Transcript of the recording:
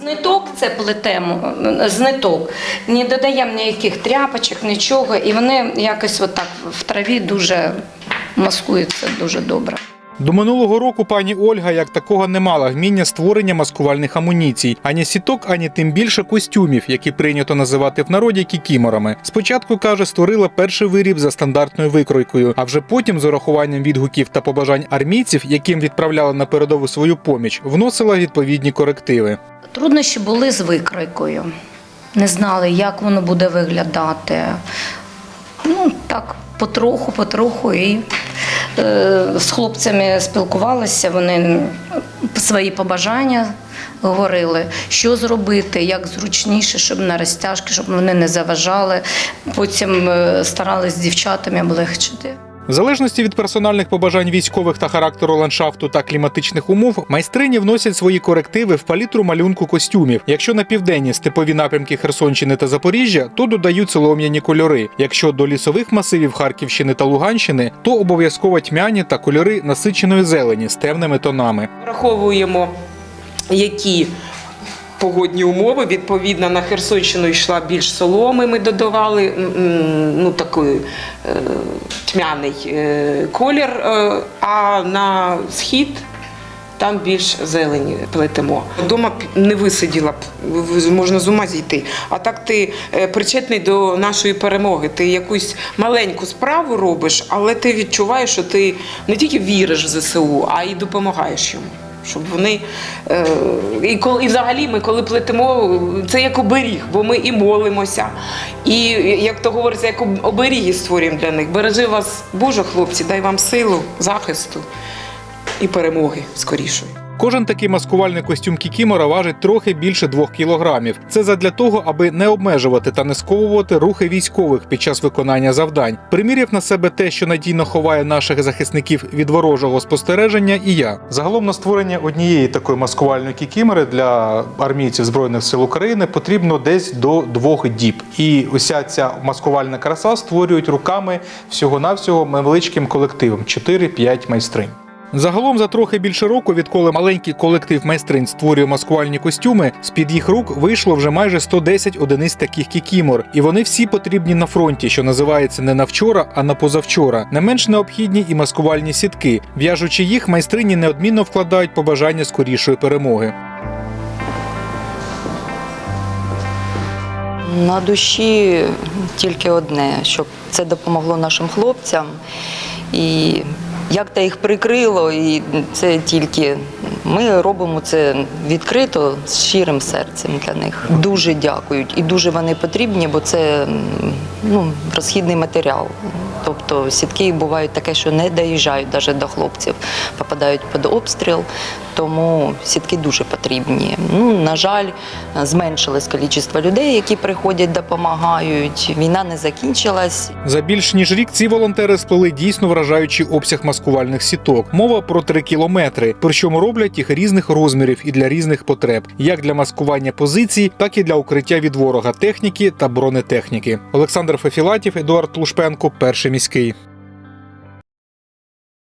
З ниток це плетемо, з ниток. Не додаємо ніяких тряпочок, нічого. І вони якось отак в траві дуже маскуються дуже добре. До минулого року пані Ольга як такого не мала вміння створення маскувальних амуніцій, ані сіток, ані тим більше костюмів, які прийнято називати в народі кікіморами. Спочатку каже, створила перший виріб за стандартною викройкою, а вже потім, з урахуванням відгуків та побажань армійців, яким відправляла на передову свою поміч, вносила відповідні корективи. Труднощі були з викройкою. Не знали, як воно буде виглядати. Ну, так, потроху, потроху. І е, з хлопцями спілкувалися, вони свої побажання говорили, що зробити, як зручніше, щоб на розтяжки, щоб вони не заважали. Потім е, старались з дівчатами облегчити. В залежності від персональних побажань військових та характеру ландшафту та кліматичних умов, майстрині вносять свої корективи в палітру малюнку костюмів. Якщо на південні степові напрямки Херсонщини та Запоріжжя, то додають солом'яні кольори. Якщо до лісових масивів Харківщини та Луганщини, то обов'язково тьмяні та кольори насиченої зелені з темними тонами. Враховуємо, які погодні умови. Відповідно, на Херсонщину йшла більш соломи. Ми додавали ну, такий е, тьмяний е, колір, е, а на схід. Там більш зелені плетемо. Дома не висиділа б, можна з ума зійти. А так ти причетний до нашої перемоги. Ти якусь маленьку справу робиш, але ти відчуваєш, що ти не тільки віриш в ЗСУ, а й допомагаєш йому. Щоб вони е, і коли і взагалі ми, коли плетемо, це як оберіг, бо ми і молимося, і як то говориться, як об- оберіги створюємо для них. Бережи вас, Боже, хлопці, дай вам силу, захисту і перемоги скорішої. Кожен такий маскувальний костюм кікімора важить трохи більше двох кілограмів. Це задля того, аби не обмежувати та не сковувати рухи військових під час виконання завдань. Приміряв на себе те, що надійно ховає наших захисників від ворожого спостереження, і я. Загалом на створення однієї такої маскувальної кікімори для армійців збройних сил України потрібно десь до двох діб. І уся ця маскувальна краса створюють руками всього-навсього невеличким колективом 4-5 майстринь. Загалом за трохи більше року, відколи маленький колектив майстринь створює маскувальні костюми, з-під їх рук вийшло вже майже 110 одиниць таких кікімор, і вони всі потрібні на фронті, що називається не на вчора, а на позавчора. Не менш необхідні і маскувальні сітки. В'яжучи їх, майстрині неодмінно вкладають побажання скорішої перемоги. На душі тільки одне, щоб це допомогло нашим хлопцям. І як те їх прикрило, і це тільки ми робимо це відкрито з щирим серцем для них. Дуже дякують і дуже вони потрібні, бо це ну, розхідний матеріал. Тобто сітки бувають таке, що не доїжджають навіть до хлопців, попадають під обстріл, тому сітки дуже потрібні. Ну, на жаль, зменшилось кількість людей, які приходять, допомагають. Війна не закінчилась. За більш ніж рік ці волонтери сплели дійсно вражаючий обсяг маскувальних сіток. Мова про 3 кілометри. Причому роблять їх різних розмірів і для різних потреб, як для маскування позицій, так і для укриття від ворога техніки та бронетехніки. Олександр Фефілатів, Едуард Лушпенко, перший міський.